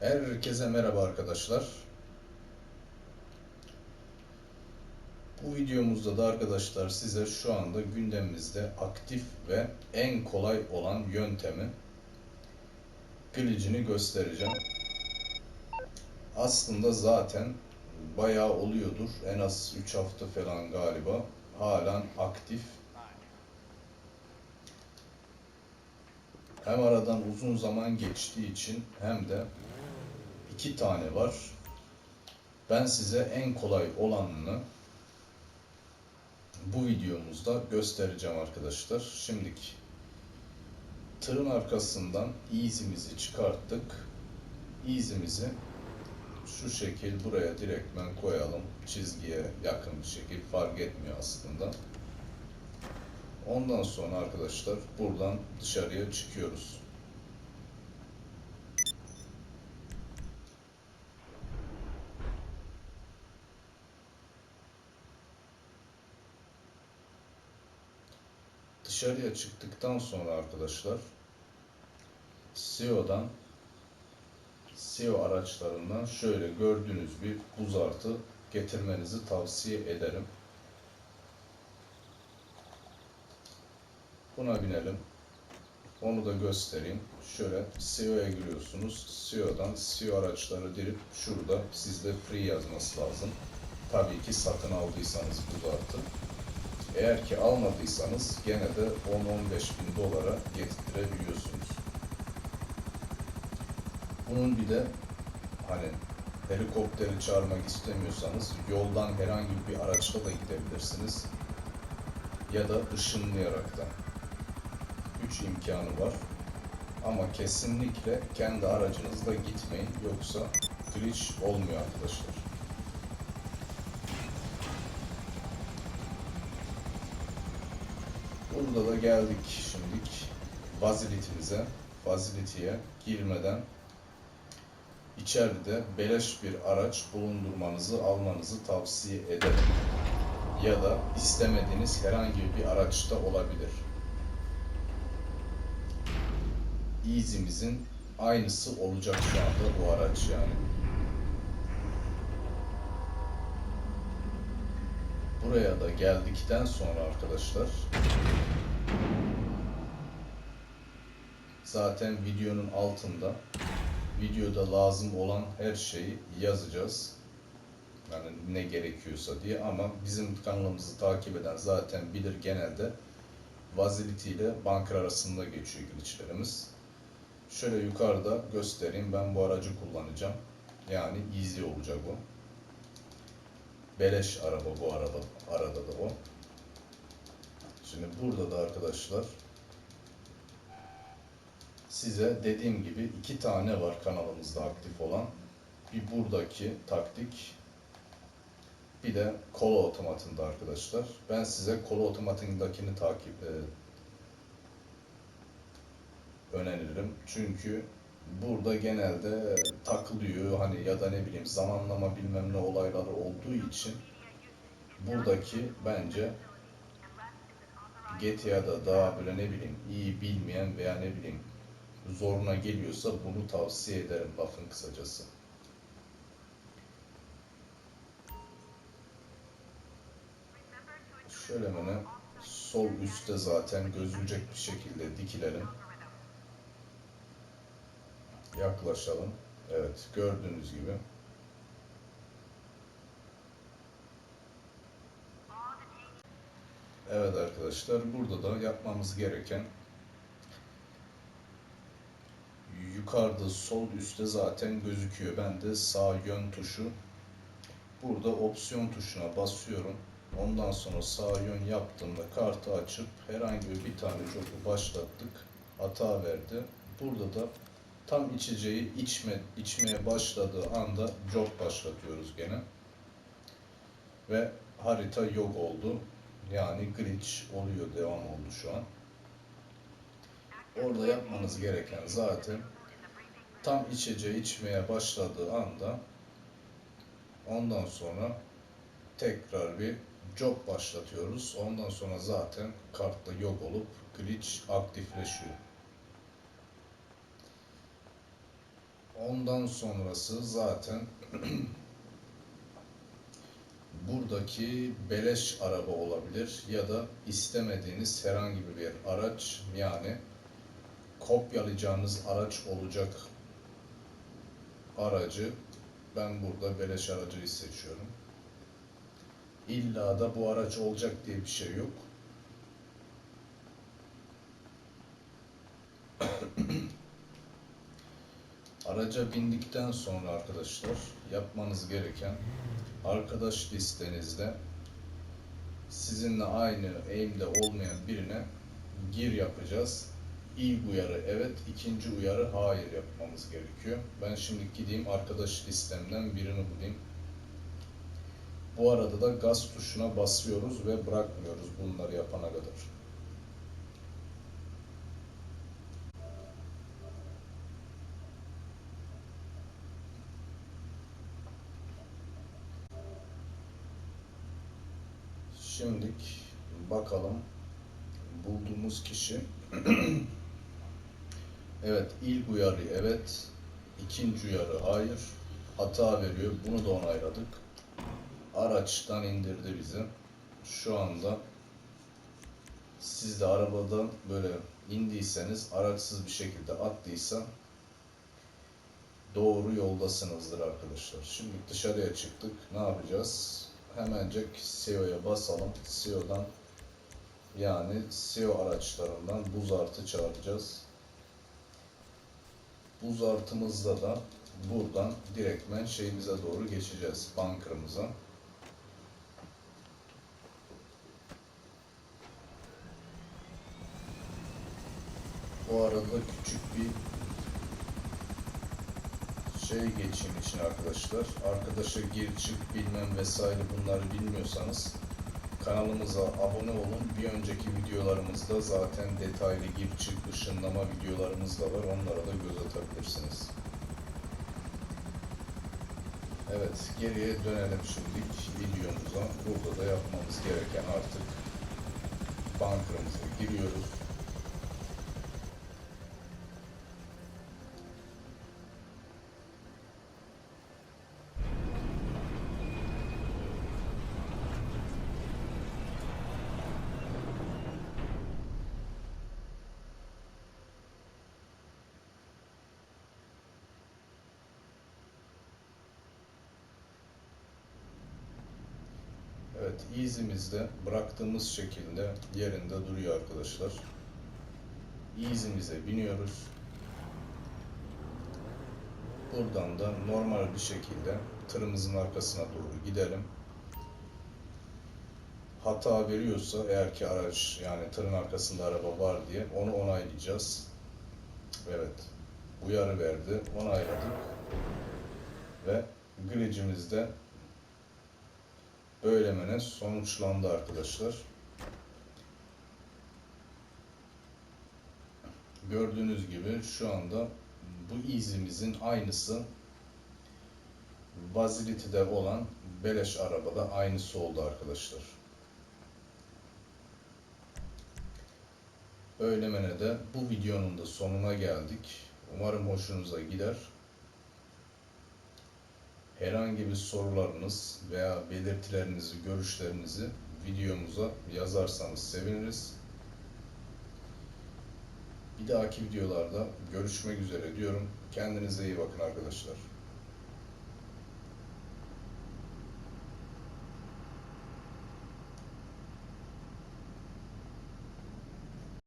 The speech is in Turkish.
Herkese merhaba arkadaşlar. Bu videomuzda da arkadaşlar size şu anda gündemimizde aktif ve en kolay olan yöntemi glitch'ini göstereceğim. Aslında zaten bayağı oluyordur. En az 3 hafta falan galiba. Halen aktif. Hem aradan uzun zaman geçtiği için hem de iki tane var. Ben size en kolay olanını bu videomuzda göstereceğim arkadaşlar. Şimdiki tırın arkasından easy'mizi çıkarttık. Easy'mizi şu şekil buraya direktmen koyalım. Çizgiye yakın bir şekil fark etmiyor aslında. Ondan sonra arkadaşlar buradan dışarıya çıkıyoruz. Dışarıya çıktıktan sonra arkadaşlar SEO'dan SEO araçlarından şöyle gördüğünüz bir buz artı getirmenizi tavsiye ederim. Buna binelim. Onu da göstereyim. Şöyle SEO'ya giriyorsunuz. SEO'dan SEO araçları dirip şurada sizde free yazması lazım. Tabii ki satın aldıysanız bu artı. Eğer ki almadıysanız gene de 10-15 bin dolara getirebiliyorsunuz. Bunun bir de hani helikopteri çağırmak istemiyorsanız yoldan herhangi bir araçla da gidebilirsiniz. Ya da ışınlayarak da. Üç imkanı var. Ama kesinlikle kendi aracınızla gitmeyin. Yoksa glitch olmuyor arkadaşlar. Burada da geldik şimdilik Facility'mize. Facility'ye girmeden içeride beleş bir araç bulundurmanızı, almanızı tavsiye ederim. Ya da istemediğiniz herhangi bir araç da olabilir. Easy'mizin aynısı olacak şu anda bu araç yani. Buraya da geldikten sonra arkadaşlar zaten videonun altında videoda lazım olan her şeyi yazacağız. Yani ne gerekiyorsa diye ama bizim kanalımızı takip eden zaten bilir genelde Vazility ile Banker arasında geçiyor glitchlerimiz. Şöyle yukarıda göstereyim. Ben bu aracı kullanacağım. Yani easy olacak o. Beleş araba bu araba. Arada da o. Burada da arkadaşlar size dediğim gibi iki tane var kanalımızda aktif olan. Bir buradaki taktik, bir de kola otomatında arkadaşlar. Ben size kola otomatındakini takip e, öneririm. Çünkü burada genelde takılıyor hani ya da ne bileyim zamanlama bilmem ne olayları olduğu için buradaki bence GTA'da daha böyle ne bileyim iyi bilmeyen veya ne bileyim zoruna geliyorsa bunu tavsiye ederim lafın kısacası. Şöyle hemen sol üstte zaten gözülecek bir şekilde dikilelim. Yaklaşalım. Evet gördüğünüz gibi. Evet arkadaşlar burada da yapmamız gereken yukarıda sol üstte zaten gözüküyor. Ben de sağ yön tuşu burada opsiyon tuşuna basıyorum. Ondan sonra sağ yön yaptığımda kartı açıp herhangi bir tane jobu başlattık. Hata verdi. Burada da tam içeceği içme, içmeye başladığı anda job başlatıyoruz gene. Ve harita yok oldu. Yani glitch oluyor, devam oldu şu an. Orada yapmanız gereken zaten tam içeceği içmeye başladığı anda ondan sonra tekrar bir job başlatıyoruz. Ondan sonra zaten kartta yok olup glitch aktifleşiyor. ondan sonrası zaten buradaki beleş araba olabilir ya da istemediğiniz herhangi bir araç yani kopyalayacağınız araç olacak aracı ben burada beleş aracıyı seçiyorum. İlla da bu araç olacak diye bir şey yok. Araca bindikten sonra arkadaşlar yapmanız gereken arkadaş listenizde sizinle aynı eğimde olmayan birine gir yapacağız. İlk uyarı evet, ikinci uyarı hayır yapmamız gerekiyor. Ben şimdi gideyim arkadaş listemden birini bulayım. Bu arada da gaz tuşuna basıyoruz ve bırakmıyoruz bunları yapana kadar. Şimdilik bakalım bulduğumuz kişi evet ilk uyarı evet ikinci uyarı hayır hata veriyor bunu da onayladık araçtan indirdi bizi şu anda siz de arabadan böyle indiyseniz araçsız bir şekilde attıysa doğru yoldasınızdır arkadaşlar. Şimdi dışarıya çıktık. Ne yapacağız? Hemencek SEO'ya basalım. SEO'dan yani SEO araçlarından buz artı çağıracağız. Buz artımızda da buradan direktmen şeyimize doğru geçeceğiz. Bunker'ımıza. Bu arada küçük bir şey geçeyim için arkadaşlar. Arkadaşa gir çık bilmem vesaire bunları bilmiyorsanız kanalımıza abone olun. Bir önceki videolarımızda zaten detaylı gir çık ışınlama videolarımız da var. Onlara da göz atabilirsiniz. Evet geriye dönelim şimdilik videomuza. Burada da yapmamız gereken artık bunker'ımıza giriyoruz. Evet, Easy'mizde bıraktığımız şekilde yerinde duruyor arkadaşlar. Easy'mize biniyoruz. Buradan da normal bir şekilde tırımızın arkasına doğru gidelim. Hata veriyorsa eğer ki araç yani tırın arkasında araba var diye onu onaylayacağız. Evet. Uyarı verdi. Onayladık. Ve glitch'imizde böylemene sonuçlandı arkadaşlar. Gördüğünüz gibi şu anda bu izimizin aynısı Vazility'de olan beleş arabada aynısı oldu arkadaşlar. Böylemene de bu videonun da sonuna geldik. Umarım hoşunuza gider. Herhangi bir sorularınız veya belirtilerinizi, görüşlerinizi videomuza yazarsanız seviniriz. Bir dahaki videolarda görüşmek üzere diyorum. Kendinize iyi bakın arkadaşlar.